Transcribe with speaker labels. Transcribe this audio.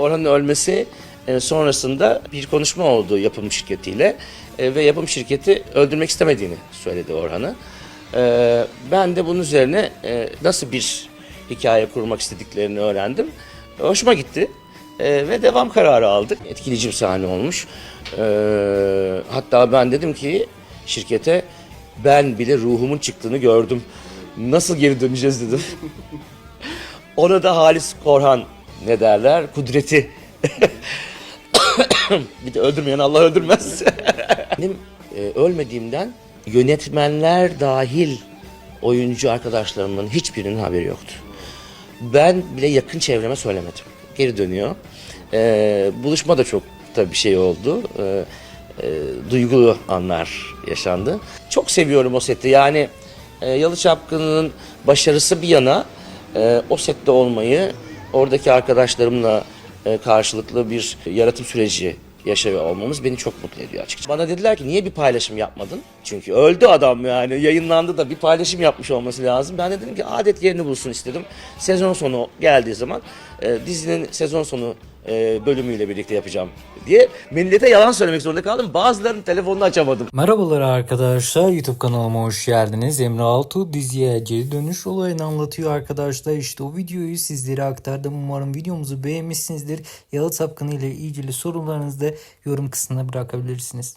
Speaker 1: Orhan'ın ölmesi e, sonrasında bir konuşma oldu yapım şirketiyle E, ve yapım şirketi öldürmek istemediğini söyledi Orhan'ı. E, ben de bunun üzerine nasıl bir hikaye kurmak istediklerini öğrendim. Hoşuma gitti ve devam kararı aldık. Etkileyici bir sahne olmuş. Hatta ben dedim ki şirkete ben bile ruhumun çıktığını gördüm. Nasıl geri döneceğiz dedim. Ona da Halis Korhan ne derler? Kudreti. bir de öldürmeyen Allah öldürmez. Benim e, ölmediğimden yönetmenler dahil oyuncu arkadaşlarımın hiçbirinin haberi yoktu. Ben bile yakın çevreme söylemedim. Geri dönüyor. E, buluşma da çok tabii bir şey oldu. E, e, duygulu anlar yaşandı. Çok seviyorum o seti. Yani e, Yalı Çapkını'nın başarısı bir yana e, o sette olmayı, oradaki arkadaşlarımla e, karşılıklı bir yaratım süreci yaşıyor olmamız beni çok mutlu ediyor açıkçası. Bana dediler ki niye bir paylaşım yapmadın? Çünkü öldü adam yani yayınlandı da bir paylaşım yapmış olması lazım. Ben de dedim ki adet yerini bulsun istedim. Sezon sonu geldiği zaman e, dizinin sezon sonu e, bölümüyle birlikte yapacağım diye millete yalan söylemek zorunda kaldım. Bazılarının telefonunu açamadım.
Speaker 2: Merhabalar arkadaşlar YouTube kanalıma hoş geldiniz. Emre Altuğ diziye geri dönüş olayını anlatıyor arkadaşlar. İşte o videoyu sizlere aktardım. Umarım videomuzu beğenmişsinizdir. Yalı Tapkını ile ilgili sorularınızı da yorum kısmına bırakabilirsiniz.